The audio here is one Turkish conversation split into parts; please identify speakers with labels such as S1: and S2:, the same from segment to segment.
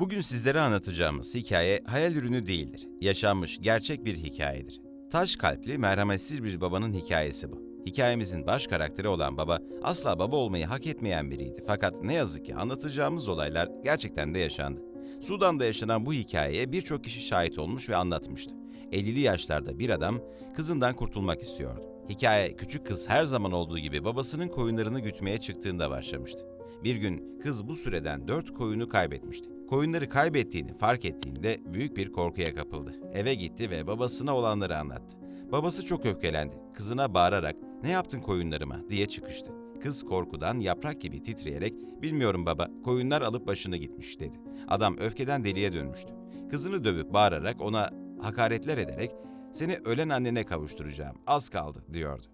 S1: Bugün sizlere anlatacağımız hikaye hayal ürünü değildir. Yaşanmış gerçek bir hikayedir. Taş kalpli, merhametsiz bir babanın hikayesi bu. Hikayemizin baş karakteri olan baba asla baba olmayı hak etmeyen biriydi. Fakat ne yazık ki anlatacağımız olaylar gerçekten de yaşandı. Sudan'da yaşanan bu hikayeye birçok kişi şahit olmuş ve anlatmıştı. 50'li yaşlarda bir adam kızından kurtulmak istiyordu. Hikaye küçük kız her zaman olduğu gibi babasının koyunlarını gütmeye çıktığında başlamıştı. Bir gün kız bu süreden dört koyunu kaybetmişti. Koyunları kaybettiğini fark ettiğinde büyük bir korkuya kapıldı. Eve gitti ve babasına olanları anlattı. Babası çok öfkelendi. Kızına bağırarak "Ne yaptın koyunlarıma?" diye çıkıştı. Kız korkudan yaprak gibi titreyerek "Bilmiyorum baba, koyunlar alıp başını gitmiş." dedi. Adam öfkeden deliye dönmüştü. Kızını dövüp bağırarak ona hakaretler ederek "Seni ölen annene kavuşturacağım. Az kaldı." diyordu.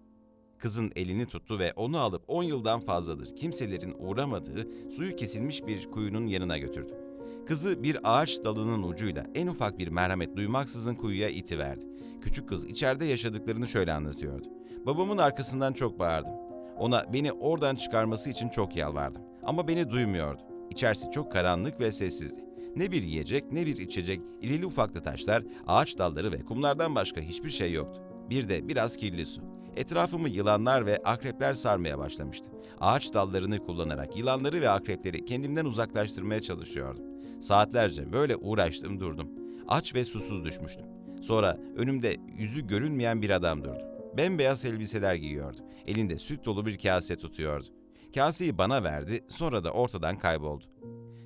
S1: Kızın elini tuttu ve onu alıp 10 yıldan fazladır kimselerin uğramadığı suyu kesilmiş bir kuyunun yanına götürdü. Kızı bir ağaç dalının ucuyla en ufak bir merhamet duymaksızın kuyuya itiverdi. Küçük kız içeride yaşadıklarını şöyle anlatıyordu. Babamın arkasından çok bağırdım. Ona beni oradan çıkarması için çok yalvardım. Ama beni duymuyordu. İçerisi çok karanlık ve sessizdi. Ne bir yiyecek ne bir içecek, irili ufaklı taşlar, ağaç dalları ve kumlardan başka hiçbir şey yoktu. Bir de biraz kirli su. Etrafımı yılanlar ve akrepler sarmaya başlamıştı. Ağaç dallarını kullanarak yılanları ve akrepleri kendimden uzaklaştırmaya çalışıyordum. Saatlerce böyle uğraştım durdum. Aç ve susuz düşmüştüm. Sonra önümde yüzü görünmeyen bir adam durdu. Bembeyaz elbiseler giyiyordu. Elinde süt dolu bir kase tutuyordu. Kaseyi bana verdi, sonra da ortadan kayboldu.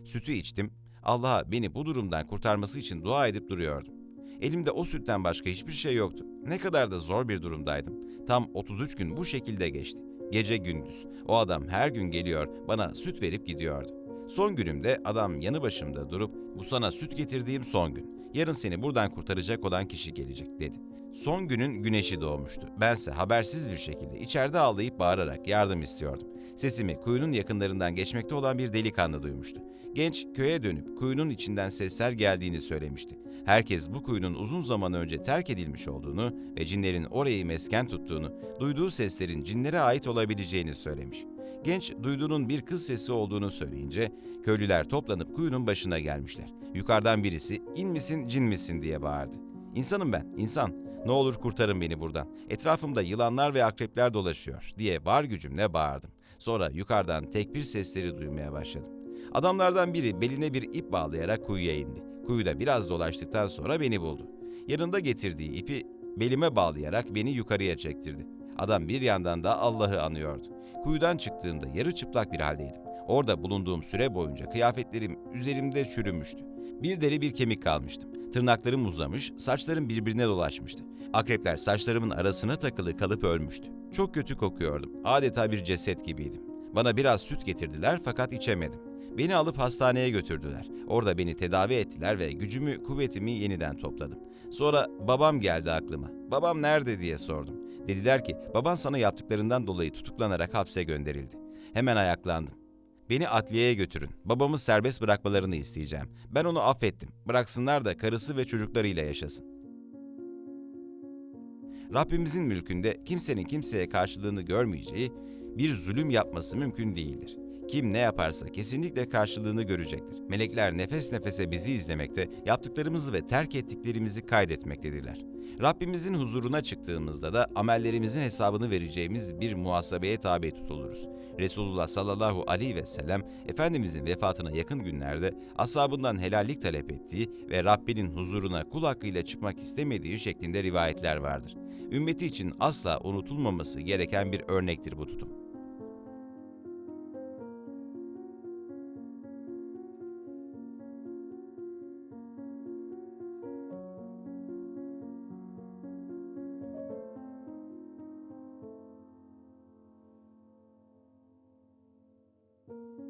S1: Sütü içtim. Allah'a beni bu durumdan kurtarması için dua edip duruyordum. Elimde o sütten başka hiçbir şey yoktu. Ne kadar da zor bir durumdaydım. Tam 33 gün bu şekilde geçti. Gece gündüz. O adam her gün geliyor, bana süt verip gidiyordu. Son günümde adam yanı başımda durup bu sana süt getirdiğim son gün. Yarın seni buradan kurtaracak olan kişi gelecek dedi. Son günün güneşi doğmuştu. Bense habersiz bir şekilde içeride ağlayıp bağırarak yardım istiyordum. Sesimi kuyunun yakınlarından geçmekte olan bir delikanlı duymuştu. Genç köye dönüp kuyunun içinden sesler geldiğini söylemişti. Herkes bu kuyunun uzun zaman önce terk edilmiş olduğunu ve cinlerin orayı mesken tuttuğunu, duyduğu seslerin cinlere ait olabileceğini söylemiş. Genç duyduğunun bir kız sesi olduğunu söyleyince köylüler toplanıp kuyunun başına gelmişler. Yukarıdan birisi in misin cin misin diye bağırdı. İnsanım ben, insan. Ne olur kurtarın beni buradan. Etrafımda yılanlar ve akrepler dolaşıyor diye var gücümle bağırdım. Sonra yukarıdan tekbir sesleri duymaya başladım. Adamlardan biri beline bir ip bağlayarak kuyuya indi. Kuyuda biraz dolaştıktan sonra beni buldu. Yanında getirdiği ipi belime bağlayarak beni yukarıya çektirdi. Adam bir yandan da Allah'ı anıyordu. Kuyudan çıktığımda yarı çıplak bir haldeydim. Orada bulunduğum süre boyunca kıyafetlerim üzerimde çürümüştü. Bir deri bir kemik kalmıştım. Tırnaklarım uzamış, saçlarım birbirine dolaşmıştı. Akrepler saçlarımın arasına takılı kalıp ölmüştü. Çok kötü kokuyordum. Adeta bir ceset gibiydim. Bana biraz süt getirdiler fakat içemedim. Beni alıp hastaneye götürdüler. Orada beni tedavi ettiler ve gücümü, kuvvetimi yeniden topladım. Sonra babam geldi aklıma. Babam nerede diye sordum. Dediler ki baban sana yaptıklarından dolayı tutuklanarak hapse gönderildi. Hemen ayaklandım. Beni adliyeye götürün. Babamı serbest bırakmalarını isteyeceğim. Ben onu affettim. Bıraksınlar da karısı ve çocuklarıyla yaşasın. Rabbimizin mülkünde kimsenin kimseye karşılığını görmeyeceği bir zulüm yapması mümkün değildir. Kim ne yaparsa kesinlikle karşılığını görecektir. Melekler nefes nefese bizi izlemekte, yaptıklarımızı ve terk ettiklerimizi kaydetmektedirler. Rabbimizin huzuruna çıktığımızda da amellerimizin hesabını vereceğimiz bir muhasebeye tabi tutuluruz. Resulullah sallallahu aleyhi ve sellem Efendimizin vefatına yakın günlerde ashabından helallik talep ettiği ve Rabbinin huzuruna kul hakkıyla çıkmak istemediği şeklinde rivayetler vardır. Ümmeti için asla unutulmaması gereken bir örnektir bu tutum. thank you.